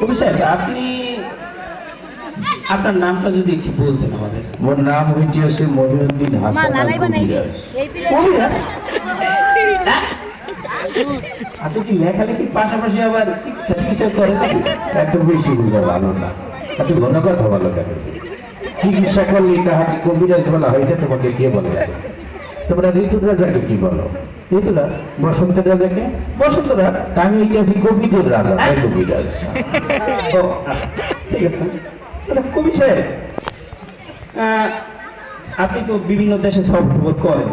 কবি সাহেব আপনি আপনার নামটা যদি একটু বলতেন আমাদের। মোর নাম হইতেছে হাসান? আপনি কি লেখালেখির পাশাপাশি আবার চিকিৎসা টিকিৎসা করেন এত বেশি বুঝা ভালো না। এত ঘন কথা ভালো কেন? চিকিৎসা করলে তাহাকে কবিরাজ বলা হয় এটা তোমাকে কে বলেছে? তোমরা ঋতু রাজাকে কি বলো? ঋতুরাজ বসন্ত রাজাকে? বসন্তরাজ আমি হইতেছি কবিদের রাজা ও, আচ্ছা, ঠিক আছে। কবি সাহেব আপনি তো বিভিন্ন দেশে সফর করেন।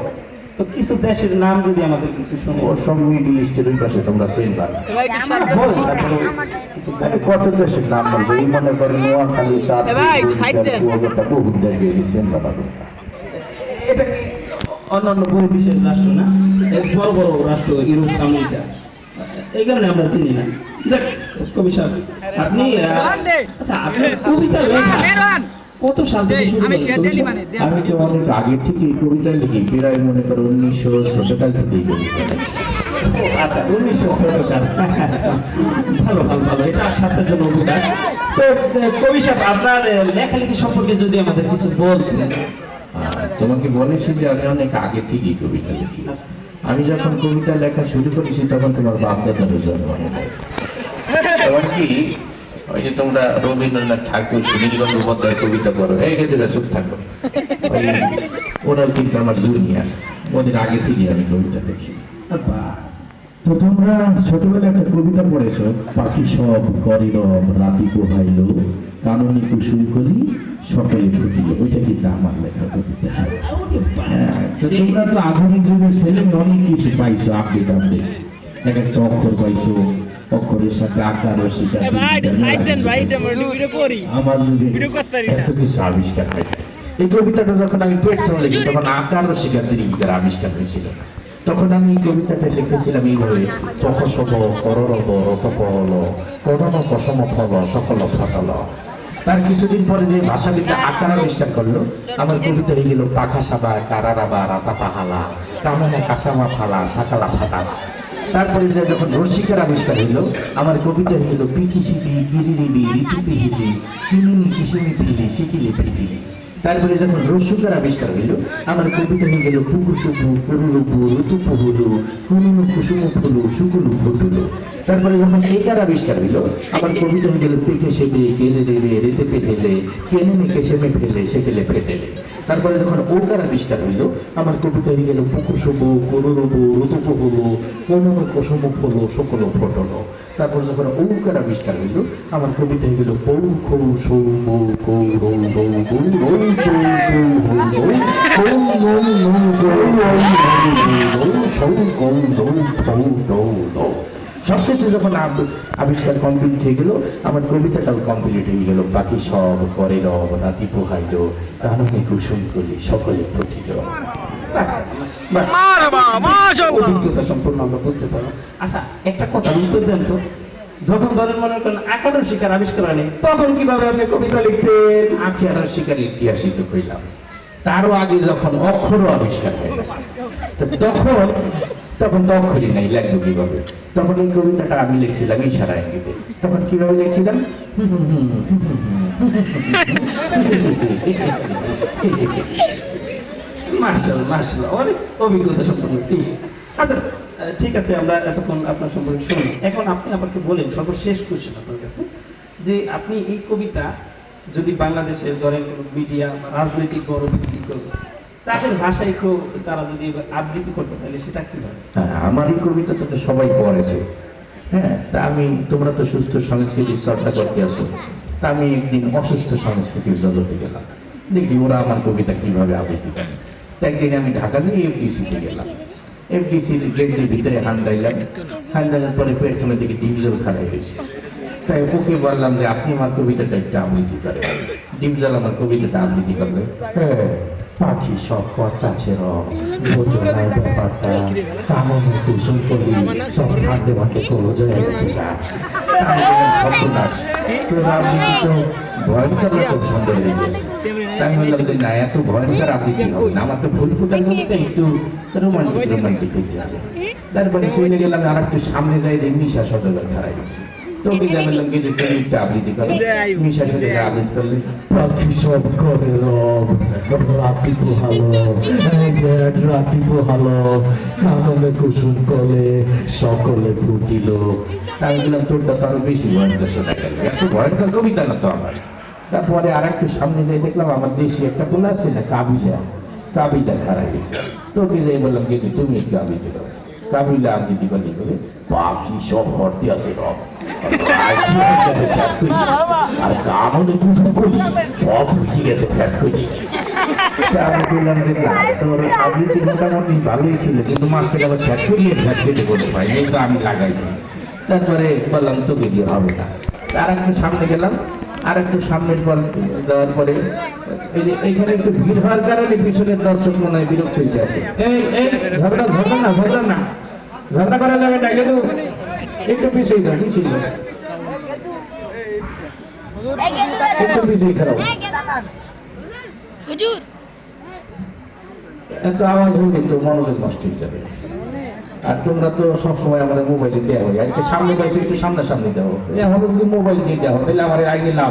তো কিছু দেশের নাম যদি আমাদের একটু শুনে ওর সব মিডিল ইস্টের ওই পাশে তোমরা চিনবা কিছু আরে বলেন। কত দেশের নাম বলব? এই মনে করেন নোয়াখালী সাত এ ভাই, বহু দেশ গিয়েছেন বাবা। এটা কি অন্যান্য বহু বিশেষ রাষ্ট্র না বড় বড় রাষ্ট্র ইউরোপ আমেরিকা। এই কারণে আমরা চিনি না। দেখ কবি সাহেব আপনি আচ্ছা আপনার কবিতা লেখা। কত সাল আমি? মানে আমি তো অনেক আগে থেকে কবিতা লিখি প্রায় মনে করো উনিশশো শতকাল থেকেই কবিতা আচ্ছা উনিশশো শতকাল ভালো ভালো ভালো এটা স্বাস্থ্যের জন্য উপকার তো কবি সাহেব আপনার লেখালেখি সম্পর্কে যদি আমাদের কিছু বলতেন। তোমাকে বলেছি যে আমি অনেক আগে থেকেই কবিতা লিখি। আমি যখন কবিতা লেখা শুরু করেছি তখন তোমার বাপ দাদারও জন্ম হয়। এমন কি ওই যে তোমরা রবীন্দ্রনাথ ঠাকুর সুনীল গঙ্গোপাধ্যায় কবিতা পড়ো এই গেছে চুপ থাকো। ওই ওরাও কিন্তু আমার জুনিয়ার ওদের আগে থেকেই আমি কবিতা বাহ, তো তোমরা ছোটবেলায় একটা কবিতা পড়েছো পাখি সব করে রব রাতি পোহাইল কাননি কুসুম করি সকলে ওইটা কিন্তু আমার লেখা? কবিতা হ্যাঁ, তো তোমরা তো আধুনিক যুগের ছেলে অনেক কিছু পাইছো আপডেট আপডেট এক একটা অক্ষর পাইছো অক্ষরের সাথে আকার ও শিকার আমরা। এত কিছু আবিষ্কার হয়। এই কবিতাটা যখন আমি পেট্রোল লিখি তখন আকার ও শিকারদের ভিতরে আবিষ্কার হয়েছিল। তখন আমি এই কবিতাটা লিখেছিলাম এইভাবে তপসব কররব রতপহল করণ কসম ফল সকল ফটল। তার কিছুদিন পরে যে ভাষাবিদ্যা আকার আবিষ্কার করল, আমার কবিতা হয়ে গেল, পাখা সাবা কারারাবা রাতা পাহালা কামনে কাসামা ফালা সাকালা ফাটা। তারপরে যে যখন রসিকার আবিষ্কার হইল, আমার কবিতা হইল পিঠি সিপি গিরিরিবি ঋতু পিহিবি কিনিনি কিসিমি ফিলি শিখিলি ফিটিলি তারপরে যখন রসিকার আবিষ্কার হইল, আমার কবিতা হয়ে গেল পুকু সুপু পুরুরুপু ঋতু পুহুলু কুনুনু কুসুমু ফুলু সুকুলু ফুটুলু। তারপরে যখন এইকার আবিষ্কার হইল আমার কবিতা হয়ে গেল পেকে সেবে কেলে দেবে রেতে পেটেলে কেনে মেকে সেমে ফেলে সেকেলে ফেটেলে তারপরে যখন ওকার আবিষ্কার হইল আমার কবিতা হয়ে গেল পুকু সুবু করুরুবু ঋতু হলো কোন কুসুম হলো সকল ফটলো তারপর যখন ওকার আবিষ্কার হইল আমার কবিতা হয়ে গেল পৌ খৌ সৌ বৌ কৌ রৌ রৌ গৌ রৌ সৌ গৌ রৌ ফৌ রৌ রৌ সবশেষে যখন আব- আবিষ্কার কমপ্লিট হয়ে গেল আমার কবিতাটাও কমপ্লিট হয়ে গেল। বাকি সব করে রব রাতি পোহাইল কাননে কুসুম করি সকলে মাশাআল্লাহ। অভিজ্ঞতা সম্পূর্ণ আমরা বুঝতে পারলাম। আচ্ছা একটা কথা উত্তর দেন তো। যখন ধরেন মনে করেন আকারের শিকার আবিষ্কার হয়নি তখন কীভাবে আপনি কবিতা লিখতেন? আখি আর শিকার ইতিহাসই তো কইলাম তারও আগে যখন অক্ষরও আবিষ্কার হয় তখন তখন তো অক্ষরই নাই, লাগবে কীভাবে? তখন এই কবিতাটা আমি লিখছিলাম ইশারা ইঙ্গিতে তখন কীভাবে লিখছিলাম? মার্শাল মার্শাল, অনেক অভিজ্ঞতা সম্পূর্ণ আচ্ছা ঠিক আছে, আমরা এতক্ষণ আপনার সম্পর্কে শুনি। এখন আপনি আমাকে বলেন সর্বশেষ কোশ্চেন আপনার কাছে, যে আপনি এই কবিতা যদি বাংলাদেশের ধরেন মিডিয়া রাজনৈতিক বড় ব্যক্তি করবে তাদের ভাষায় কেউ তারা যদি আবৃত্তি করতে তাহলে সেটা কি হবে হ্যাঁ, আমার কবিতা তো সবাই পড়েছে। হ্যাঁ তা আমি তোমরা তো সুস্থ সংস্কৃতির চর্চা করতে আসো তা আমি একদিন অসুস্থ সংস্কৃতির জগতে গেলাম। দেখি ওরা আমার কবিতা কীভাবে আবৃত্তি করে। একদিন আমি ঢাকা যাই এফডিসিতে গেলাম। এফডিসির গেটের ভিতরে হান্দাইলাম হান্দাইলার পরে পেট্রোলের দিকে ডিপজল খারাই হয়েছে তাই ওকে বললাম যে আপনি আমার কবিতাটা একটু আবৃত্তি করেন। ডিপজল আমার কবিতাটা আবৃত্তি করবে। হ্যাঁ পাখি সব কথা ছিল বোঝনার ব্যাপারটা কামনে কুসুম করি সব ভাগ্যে ভাগ্যে গেছে ভয়ঙ্কর রকম সুন্দর তাই বললাম যে না এত ভয়ঙ্কর আবৃত্তি হবে আমার তো ফুল ফুটার কবিতা একটু রোমান্টিক রোমান্টিক হইতে হবে তারপরে শুনে গেলাম আর একটু সামনে যাই দেখি নিশা সদর খারাই গেছে তোকে জানালাম কি যে তুমি একটা আবৃত্তি করো মিশা সাথে আবৃত্তি করলে পাখি সব করে রব রাতি পোহালো রাতি পোহালো কাননে কুসুম কলে সকলে ফুটিল আমি বললাম তোরটা তো আরও বেশি ভয়ঙ্কর শোনা গেল এত ভয়ঙ্কর কবিতা না তো আমার তারপরে আর একটু সামনে যাই দেখলাম আমার দেশে একটা ফুল আছে না কাবিলা কাবিলা খারাপ গেছে তোকে যাই বললাম কিন্তু তুমি একটু আবৃত্তি করো করে পাখি সব ভর্তি আছে আর কুসুম করি, সব ফুটি গেছে, ফ্যাট করে বললাম আবার করতে তো আমি লাগাই। তারপরে বললাম, তোকে দিয়ে হবে না। তার একটু সামনে গেলাম আর একটু সামনের পর যাওয়ার পরে এইখানে একটু ভিড় হওয়ার কারণে পিছনের দর্শক মনে হয় বিরক্ত হয়ে এই এই ঝগড়া ঝগড়া না ঝগড়া না। ঝগড়া করা যাবে না কিন্তু একটু পিছিয়ে যাও পিছিয়ে যাও। একটু পিছিয়ে এত আওয়াজ হলে তো মনোযোগ নষ্ট হয়ে যাবে। আর তোমরা তো সবসময় আমাদের মোবাইলে দেওয়া হয়। আজকে সামনে পাইছে একটু সামনে সামনে দেওয়া এখন যদি মোবাইল দিয়ে দেওয়া হয় তাহলে আমার আগে না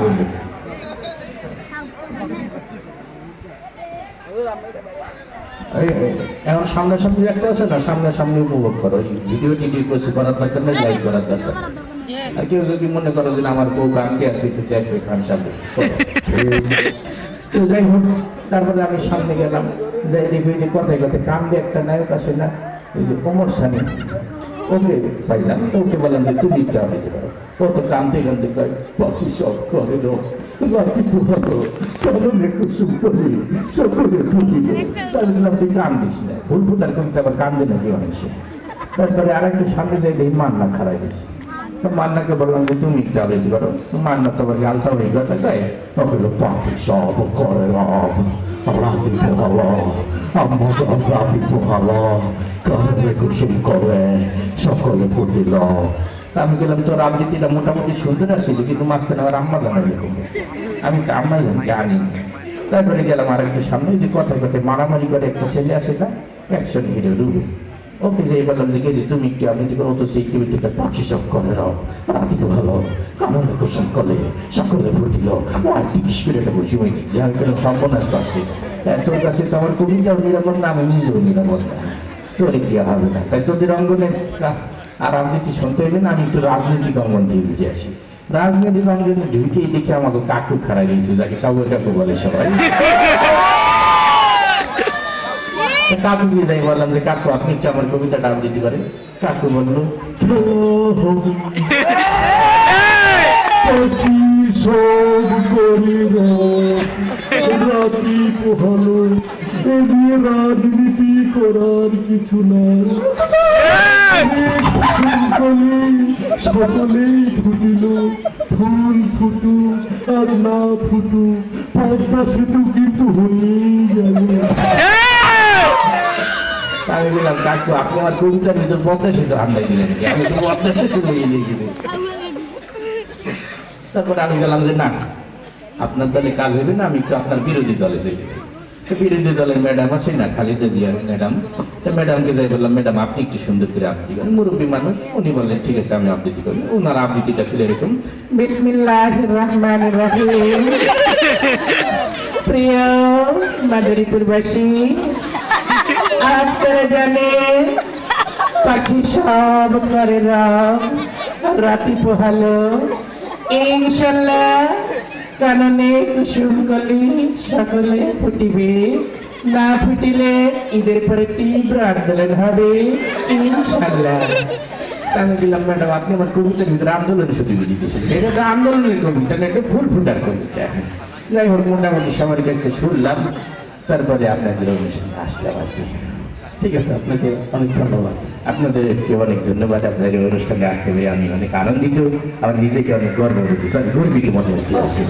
এই, এখন সামনাসামনি একটা আছে না সামনাসামনি উপভোগ করো। ভিডিও টিডিও কিছু করার দরকার নেই লাইক করার দরকার আর কেউ যদি মনে করো যে আমার বউ গানকে আছে একটু দেখবে খান সামনে। তো যাই হোক তারপরে আমি সামনে গেলাম। যাই দেখি যে কথায় কথায় কান্দে একটা নায়ক আসে না ওই যে কোমর সানি ওকে পাইলাম ওকে বললাম যে, তুমি একটু আবৃত্তি করো ও তো কান্দে কান্দে কয় পাখি সব করে না। ভুল অনেক। তারপরে আর একটু সামনে যাই মান্না খারাই গেছে তো মান্নাকে বললাম যে, তুমি একটু আবেদন করো। মান্না তো আবার গালসা হয়ে কথা ও বলল, পাখি সব করে রাতি পোহালো, আম্মা যখন রাতি পোহালো কারণে কুসুম করে সকলে ফুটিল। আমি গেলাম তোর আবৃত্তিটা মোটামুটি সুন্দর আসছিল কিন্তু মাঝখানে আমার আম্মা জানা এরকম। আমি আম্মা জানি তারপরে গেলাম আর একটু সামনে যে কথায় কথায় মারামারি করে একটা ছেলে আসে না অ্যাকশন হিরো রুবি ওকে যে বললাম যে তুমি কি আবৃত্তি করো তো সেই কবিতাটা পাখি সব করে রাও রাতি ভালো। কামনে কুসুম করলে সকলে ফুটিল। টিকিস করে এটা বসি ওই যা গেলাম সর্বনাশ পাচ্ছি। তোর কাছে তো আমার নিরাপদ না, আমি নিজেও নিরাপদ না। তোর কি আর হবে না? তাই তোদের অঙ্গনে আর রাজনীতি শুনতে হইবে না আমি একটু রাজনৈতিক অঙ্গন দিয়ে বুঝে আসি। রাজনৈতিক অঙ্গনে ঢুকেই দেখে আমাকে কাকু খারাপ গেছে যাকে কাকু কাকু বলে সবাই। কাকু দিয়ে যাই, বললাম যে, কাকু, আপনি একটু আমার কবিতাটা আবৃত্তি করেন কাকু বলল রাতি পোহালো রাজনীতি করার কিছু নাই। সকলেই সকলেই ফুটিল, ফুল ফুটু আর না ফুটু পদ্মা সেতু কিন্তু হয়েই যাবে বললাম, কাকু, আপনি আমার কবিতার ভিতর পদ্মা সেতু আন্দাজ দিলেন আমি তো পদ্মা সেতু নিয়ে লিখে তারপর আমি গেলাম যে, না, আপনার দলে কাজ হবে না, আমি একটু আপনার বিরোধী দলে যাই। বিরোধী দলের ম্যাডাম আছে না, খালিদা জিয়া ম্যাডাম। তো ম্যাডামকে যাই বললাম, ম্যাডাম, আপনি একটু সুন্দর করে আবৃত্তি করেন। মুরব্বী মানুষ, উনি বললেন, ঠিক আছে, আমি আবৃত্তি করি ওনার আবৃত্তিটা ছিল এরকম বিসমিল্লাহ রহমান রহিম। প্রিয় মাদারীপুরবাসী আপনারা জানেন পাখি সব করে রাতি পোহালো। ইনশাল্লাহ কাননে কুসুম কলি সকলে ফুটিবে। না ফুটিলে ঈদের পরে তীব্র আন্দোলন হবে। ইনশাল্লাহ। আমি দিলাম ম্যাডাম, আপনি আমার কবিতার ভিতরে আন্দোলনের সাথে দিতেছেন এটা তো আন্দোলনের কবিতা, না এটা ফুল ফুটার কবিতা যাই হোক, মোটামুটি সবার কাছে শুনলাম। তারপরে আপনাদের অনুষ্ঠানে আর কি ঠিক আছে, আপনাকে অনেক ধন্যবাদ। আপনাদেরকে অনেক ধন্যবাদ এই অনুষ্ঠানে আসতে পেরে। আমি অনেক আনন্দিত, আমার নিজেকে অনেক গর্ব সরি, গর্বিত মনে হচ্ছে